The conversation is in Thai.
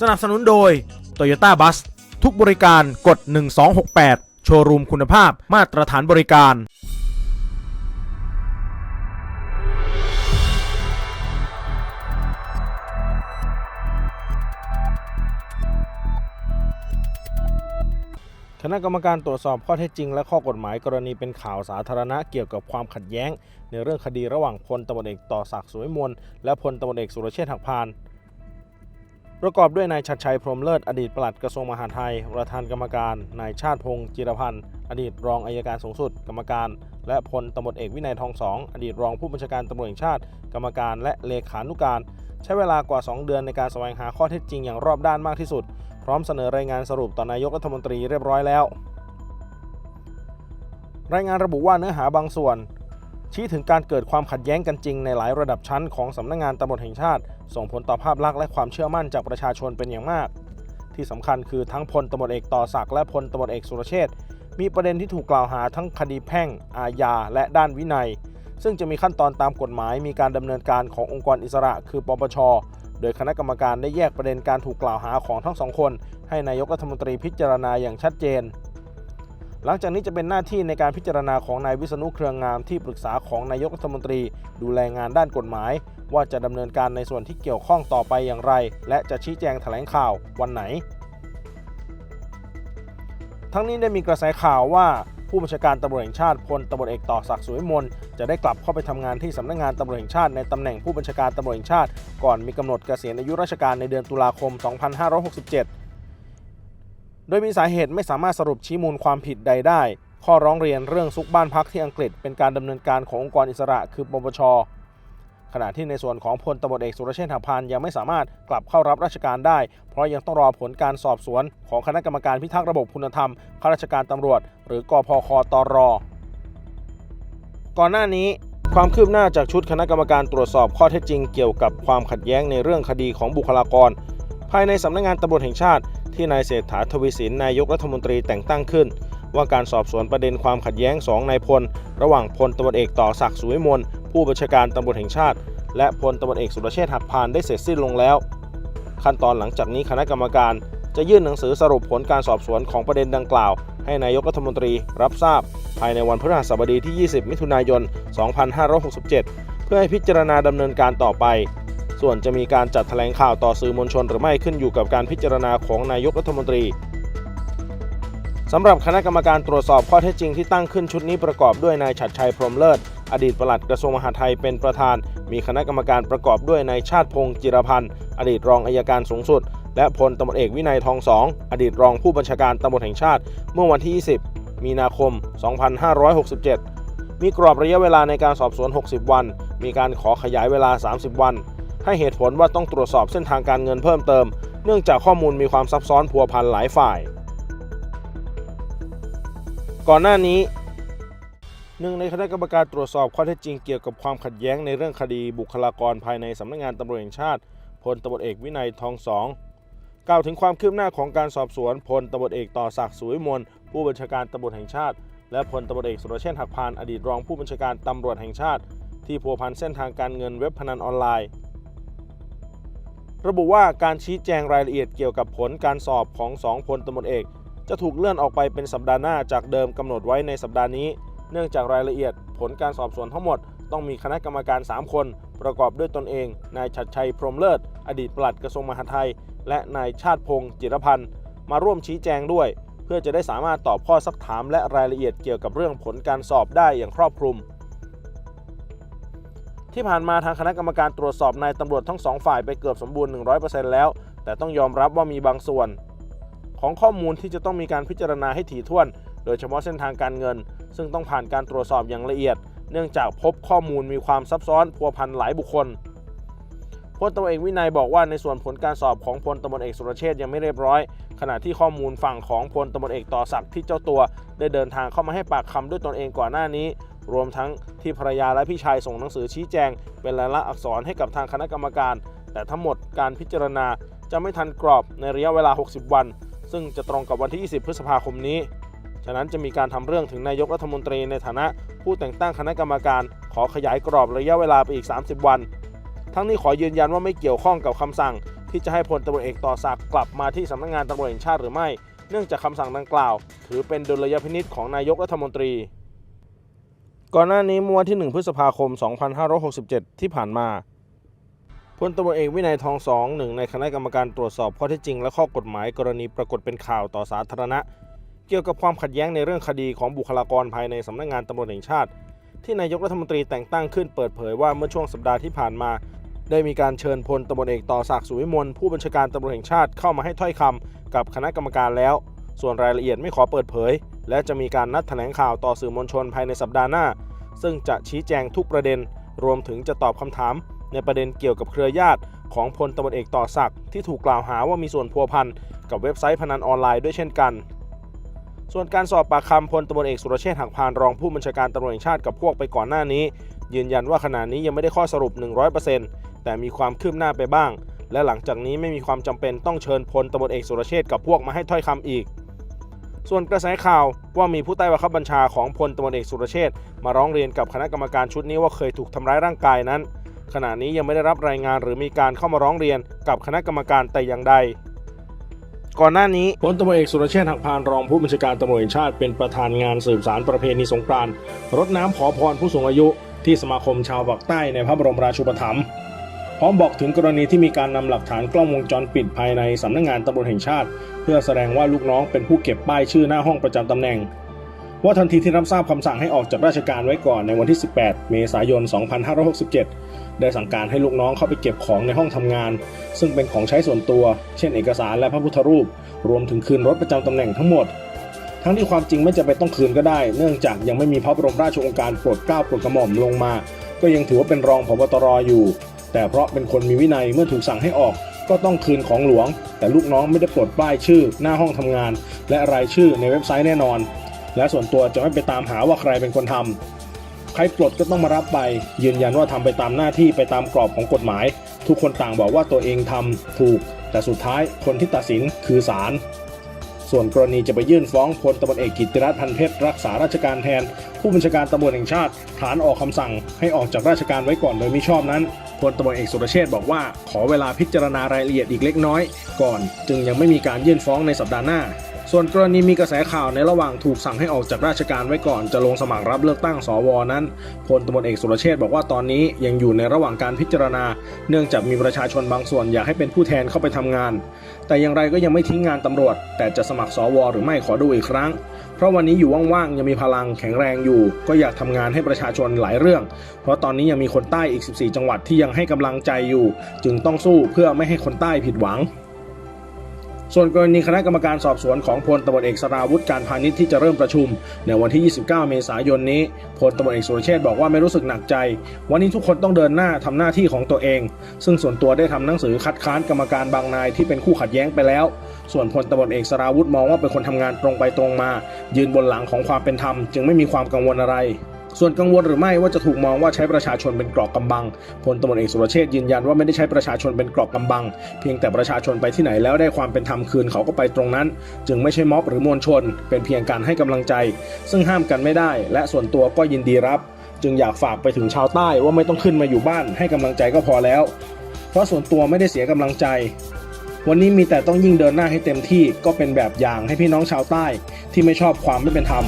สนับสนุนโดย Toyota Bus ทุกบริการกด 1268 โชว์รูมคุณภาพมาตรฐานบริการ คณะกรรมการตรวจสอบข้อเท็จจริงและข้อกฎหมายกรณีเป็นข่าวสาธารณะเกี่ยวกับความขัดแย้ง ในเรื่องคดีระหว่างพลตำรวจเอกต่อศักดิ์สุวิมลและพลตำรวจเอกสุรเชษฐ์หักพาน ประกอบด้วยนายชัดชัยพรหมเลิศอดีตปลัดกระทรวงมหาดไทย ประธานกรรมการ นายชาติพงศ์จิรพันธ์ อดีตรองอายการสูงสุด กรรมการ และพลตำรวจเอกวินัยทองสองอดีตรองผู้บัญชาการตำรวจแห่งชาติ กรรมการและเลขานุการ ใช้เวลากว่า 2 เดือนในการแสวงหาข้อเท็จจริงอย่างรอบด้านมากที่สุด พร้อมเสนอรายงานสรุปต่อนายกรัฐมนตรีเรียบร้อยแล้ว รายงานระบุว่าเนื้อหาบางส่วน ชี้ถึงการเกิดความขัดแย้งกันจริงในหลายระดับชั้นของสำนักงานตำรวจแห่งชาติ ส่งผลต่อภาพลักษณ์และความเชื่อมั่นจากประชาชนเป็นอย่างมาก ที่สำคัญคือทั้งพลตำรวจเอกต่อศักดิ์และพลตำรวจเอกสุรเชษฐ์มีประเด็นที่ถูกกล่าวหาทั้งคดีแพ่ง อาญา และด้านวินัย ซึ่งจะมีขั้นตอนตามกฎหมาย มีการดำเนินการขององค์กรอิสระ คือปปช โดยคณะกรรมการได้แยกประเด็นการถูกกล่าวหาของทั้งสองคน ให้นายกรัฐมนตรีพิจารณาอย่างชัดเจน หลังจากนี้จะเป็นหน้าที่ในการพิจารณาของนายวิษณุเครืองงามที่ปรึกษาของนายกรัฐมนตรี ดูแลงานด้านกฎหมาย ว่าจะดำเนินการในส่วนที่เกี่ยวข้องต่อไปอย่างไร และจะชี้แจงแถลงข่าววันไหน ทั้งนี้ได้มีกระแสข่าวว่าผู้บัญชาการตำรวจแห่งชาติพลตำรวจเอกต่อศักดิ์สุวิมลจะได้กลับเข้าไปทำงานที่สำนักงานตำรวจแห่งชาติในตำแหน่งผู้บัญชาการตำรวจแห่งชาติ ก่อนมีกำหนดเกษียณอายุราชการในเดือนตุลาคม 2567 โดยมีสาเหตุไม่สามารถสรุปชี้มูลความผิดใดได้ ข้อร้องเรียนเรื่องซุกบ้านพักที่อังกฤษ เป็นการดำเนินการขององค์กรอิสระคือปปช ขณะที่ในส่วนของพลตำรวจเอกสุรเชษฐ์หักพานยังไม่สามารถกลับเข้ารับราชการได้ เพราะยังต้องรอผลการสอบสวน ของคณะกรรมการพิทักษ์ระบบคุณธรรมข้าราชการตำรวจ หรือกพคตรก่อนหน้านี้ความคืบหน้าจากชุดคณะกรรมการตรวจสอบข้อเท็จจริงเกี่ยวกับความขัดแย้งในเรื่องคดีของบุคลากร ภายในสำนักงานตำรวจแห่งชาติ ที่นายเศรษฐาทวีสินนายกรัฐมนตรีแต่งตั้งขึ้น ว่าการสอบสวนประเด็นความขัดแย้งสองนายพล ระหว่างพลตำรวจเอกต่อศักดิ์สุวิมลผู้บัญชาการตำรวจแห่งชาติ และพลตำรวจเอกสุรเชษฐ์หักพานได้เสร็จสิ้นลงแล้ว ขั้นตอนหลังจากนี้คณะกรรมการจะยื่นหนังสือสรุปผลการสอบสวนของประเด็นดังกล่าว ให้นายกรัฐมนตรีรับทราบ ภายในวันพฤหัสบดีที่ 20 มิถุนายน 2567 เพื่อให้พิจารณาดำเนินการต่อไป ส่วนจะมีการจัดแถลงข่าวต่อสื่อมวลชนหรือไม่ขึ้นอยู่กับการพิจารณาของนายกรัฐมนตรีสำหรับคณะกรรมการตรวจสอบข้อเท็จจริงที่ตั้งขึ้นชุดนี้ประกอบด้วยนายฉัดชัยพรหมเลิศ อดีตปลัดกระทรวงมหาดไทยเป็นประธาน มีคณะกรรมการประกอบด้วยนายชาติพงศ์จิรพันธ์ อดีตรองอายการสูงสุด และพลตำรวจเอกวินัยทองสอง อดีตรองผู้บัญชาการตำรวจแห่งชาติ เมื่อวันที่ 20 มีนาคม 2567 มีกรอบระยะเวลาในการสอบสวน 60 วัน มีการขอขยายเวลา 30 วัน ให้เหตุผลว่าต้องตรวจสอบเส้นทางการเงินเพิ่มเติม เนื่องจากข้อมูลมีความซับซ้อนพัวพันหลายฝ่าย ก่อนหน้านี้หนึ่งในคณะกรรมการตรวจสอบข้อเท็จจริงเกี่ยวกับความขัดแย้งในเรื่องคดีบุคลากรภายในสำนักงานตำรวจแห่งชาติพลตำรวจเอกวินัยทองสองกล่าวถึงความคืบหน้าของการสอบสวนพลตำรวจเอกต่อศักดิ์สุวิมลผู้บัญชาการตำรวจแห่งชาติ และพลตำรวจเอกสุรเชษฐ์หักพานอดีตรองผู้บัญชาการตำรวจแห่งชาติ ที่พัวพันเส้นทางการเงินเว็บพนันออนไลน์ ระบุว่าการชี้แจงรายละเอียดเกี่ยวกับผลการสอบของสองพลตำรวจเอก จะถูกเลื่อนออกไปเป็นสัปดาห์หน้าจากเดิมกำหนดไว้ในสัปดาห์นี้ เนื่องจากรายละเอียดผลการสอบสวนทั้งหมด ต้องมีคณะกรรมการ 3 คน ประกอบด้วยตนเอง นายชัดชัยพรหมเลิศ อดีตปลัดกระทรวงมหาดไทย และนายชาติพงศ์จิรพันธ์มาร่วมชี้แจงด้วย เพื่อจะได้สามารถตอบข้อซักถามและรายละเอียดเกี่ยวกับเรื่องผลการสอบได้อย่างครอบคลุม ที่ผ่านมาทางคณะกรรมการตรวจสอบนายตำรวจทั้งสองฝ่ายไปเกือบสมบูรณ์ 100%แล้ว แต่ต้องยอมรับว่ามีบางส่วน ของข้อมูลที่จะต้องมีการพิจารณาให้ถี่ถ้วน โดยเฉพาะเส้นทางการเงิน ซึ่งต้องผ่านการตรวจสอบอย่างละเอียด เนื่องจากพบข้อมูลมีความซับซ้อนพัวพันหลายบุคคลพลตำรวจเอกวินัยบอกว่าในส่วนผลการสอบของพลตำรวจเอกสุรเชษฐ์ยังไม่เรียบร้อย ขณะที่ข้อมูลฝั่งของพลตำรวจเอกต่อศักดิ์ที่เจ้าตัว ได้เดินทางเข้ามาให้ปากคำด้วยตนเองก่อนหน้านี้ รวมทั้งที่ภรรยาและพี่ชายส่งหนังสือชี้แจง เป็นลายลักษณ์อักษรให้กับทางคณะกรรมการ แต่ทั้งหมดการพิจารณาจะไม่ทันกรอบในระยะเวลา 60 วัน ซึ่งจะตรงกับวันที่ 20 พฤษภาคมนี้ ฉะนั้นจะมีการทำเรื่องถึงนายกรัฐมนตรีในฐานะ ผู้แต่งตั้งคณะกรรมการ ขอขยายกรอบระยะเวลาไปอีก 30 วัน ทั้งนี้ขอยืนยันว่าไม่เกี่ยวข้องกับคำสั่ง ที่จะให้พลตำรวจเอกต่อศักดิ์กลับมาที่สำนักงานตำรวจแห่งชาติหรือไม่ เนื่องจากคำสั่งดังกล่าว ถือเป็นดุลยพินิษของนายกรัฐมนตรี ก่อนหน้านี้เมื่อวันที่ 1 พฤษภาคม 2567 ที่ผ่านมาพลตำรวจเอกวินัยทองสองหนึ่งในคณะกรรมการตรวจสอบข้อเท็จจริง และข้อกฎหมายกรณีปรากฏเป็นข่าวต่อสาธารณะ เกี่ยวกับความขัดแย้งในเรื่องคดีของบุคลากรภายในสำนักงานตำรวจแห่งชาติ ที่นายกรัฐมนตรีแต่งตั้งขึ้นเปิดเผยว่าเมื่อช่วงสัปดาห์ที่ผ่านมา ได้มีการเชิญพลตำรวจเอกต่อศักดิ์สุวิมลผู้บัญชาการตำรวจแห่งชาติเข้ามาให้ถ้อยคำกับคณะกรรมการแล้ว ส่วนรายละเอียดไม่ขอเปิดเผย และจะมีการนัดแถลงข่าวต่อสื่อมวลชนภายในสัปดาห์หน้า ซึ่งจะชี้แจงทุกประเด็น รวมถึงจะตอบคำถาม ในประเด็นเกี่ยวกับเครือญาติ ของพลตำรวจเอกต่อศักดิ์ที่ถูกกล่าวหาว่ามีส่วนพัวพันกับเว็บไซต์พนันออนไลน์ด้วยเช่นกัน ส่วนการสอบปากคำพลตำรวจเอกสุรเชษฐ์หักพานรองผู้บัญชาการตำรวจแห่งชาติกับพวกไปก่อนหน้านี้ ยืนยันว่าขณะนี้ยังไม่ได้ข้อสรุป 100%แต่มีความคืบหน้าไปบ้าง และหลังจากนี้ไม่มีความจำเป็นต้องเชิญพลตำรวจเอกสุรเชษฐ์กับพวกมาให้ถ้อยคำอีก ส่วนกระแสข่าวว่ามีผู้ใต้บังคับบัญชาของพลตำรวจเอกสุรเชษฐ์มาร้องเรียนกับคณะกรรมการชุดนี้ว่าเคยถูกทำร้ายร่างกายนั้น ขณะนี้ยังไม่ได้รับรายงานหรือมีการเข้ามาร้องเรียนกับคณะกรรมการแต่อย่างใดก่อนหน้านี้พลตำรวจเอกสุรเชษฐ์หักพานรองผู้บัญชาการตำรวจแห่งชาติเป็นประธานงานสืบสารประเพณีสงกรานต์รดน้ำขอพรผู้สูงอายุ ที่สมาคมชาวปากใต้ในพระบรมราชูปถัมภ์ พร้อมบอกถึงกรณีที่มีการนำหลักฐานกล้องวงจรปิดภายในสำนักงานตำรวจแห่งชาติ เพื่อแสดงว่าลูกน้องเป็นผู้เก็บป้ายชื่อหน้าห้องประจำตำแหน่ง ว่าทันทีที่รับทราบคำสั่งให้ออกจากราชการไว้ก่อนในวันที่ 18 เมษายน 2567 ได้สั่งการให้ลูกน้องเข้าไปเก็บของในห้องทำงาน ซึ่งเป็นของใช้ส่วนตัว เช่นเอกสารและพระพุทธรูป รวมถึงคืนรถประจำตำแหน่งทั้งหมด ทั้งที่ความจริงไม่จำเป็นต้องคืนก็ได้ เนื่องจากยังไม่มีพระบรมราชโองการโปรดเกล้าโปรดกระหม่อมลงมา ก็ยังถือว่าเป็นรองผบตรอยู่ แต่เพราะเป็นคนมีวินัยเมื่อถูกสั่งให้ออกก็ต้องคืนของหลวง แต่ลูกน้องไม่ได้ปลดป้ายชื่อหน้าห้องทำงาน และรายชื่อในเว็บไซต์แน่นอน และส่วนตัวจะไม่ไปตามหาว่าใครเป็นคนทำใครปลดก็ต้องมารับไป ยืนยันว่าทำไปตามหน้าที่ไปตามกรอบของกฎหมาย ทุกคนต่างบอกว่าตัวเองทำถูก แต่สุดท้ายคนที่ตัดสินคือศาล ส่วนกรณีจะไปยื่นฟ้องพลตำรวจเอกกิติรัตน์พันเพชรรักษาราชการแทน ผู้บัญชาการตำรวจแห่งชาติ ฐานออกคำสั่งให้ออกจากราชการไว้ก่อนโดยมิชอบนั้นพลตำรวจเอกสุรเชษบอกว่า ขอเวลาพิจารณารายละเอียดอีกเล็กน้อย ก่อน จึงยังไม่มีการยื่นฟ้องในสัปดาห์หน้า ส่วนกรณีมีกระแสข่าวในระหว่างถูกสั่งให้ออกจากราชการไว้ก่อนจะลงสมัครรับเลือกตั้งสวนั้นพลตำรวจเอกสุรเชษบอกว่าตอนนี้ยังอยู่ในระหว่างการพิจารณา เนื่องจากมีประชาชนบางส่วนอยากให้เป็นผู้แทนเข้าไปทำงาน แต่อย่างไรก็ยังไม่ทิ้งงานตำรวจ แต่จะสมัครสวหรือไม่ขอดูอีกครั้ง เพราะวันนี้อยู่ว่างๆยังมีพลังแข็งแรงอยู่ ก็อยากทำงานให้ประชาชนหลายเรื่อง เพราะตอนนี้ยังมีคนใต้อีก 14 จังหวัดที่ยังให้กำลังใจอยู่ จึงต้องสู้เพื่อไม่ให้คนใต้ผิดหวัง ส่วนกรณีคณะกรรมการสอบสวนของพลตำรวจเอกสราวุธการพาณิชย์ที่จะเริ่มประชุม ในวันที่ 29 เมษายนนี้พลตำรวจเอกสุรเชษบอกว่าไม่รู้สึกหนักใจ วันนี้ทุกคนต้องเดินหน้าทำหน้าที่ของตัวเอง ซึ่งส่วนตัวได้ทำหนังสือคัดค้านกรรมการบางนายที่เป็นคู่ขัดแย้งไปแล้ว ส่วนพลตำรวจเอกสราวุธมองว่าเป็นคนทำงานตรงไปตรงมา ยืนบนหลังของความเป็นธรรม จึงไม่มีความกังวลอะไร ส่วนกังวลหรือไม่ว่าจะถูกมองว่าใช้ประชาชนเป็นกรอกกำบังพลตำรวจเอกสุรเชษยืนยันว่าไม่ได้ใช้ประชาชนเป็นกรอกกำบัง เพียงแต่ประชาชนไปที่ไหนแล้วได้ความเป็นธรรมคืนเขาก็ไปตรงนั้น จึงไม่ใช่ม็อบหรือมวลชน เป็นเพียงการให้กำลังใจ ซึ่งห้ามกันไม่ได้ และส่วนตัวก็ยินดีรับ จึงอยากฝากไปถึงชาวใต้ว่าไม่ต้องขึ้นมาอยู่บ้าน ให้กำลังใจก็พอแล้ว เพราะส่วนตัวไม่ได้เสียกำลังใจวันนี้มีแต่ต้องยิ่งเดินหน้าให้เต็มที่ก็เป็นแบบอย่างให้พี่น้องชาวใต้ ที่ไม่ชอบความไม่เป็นธรรม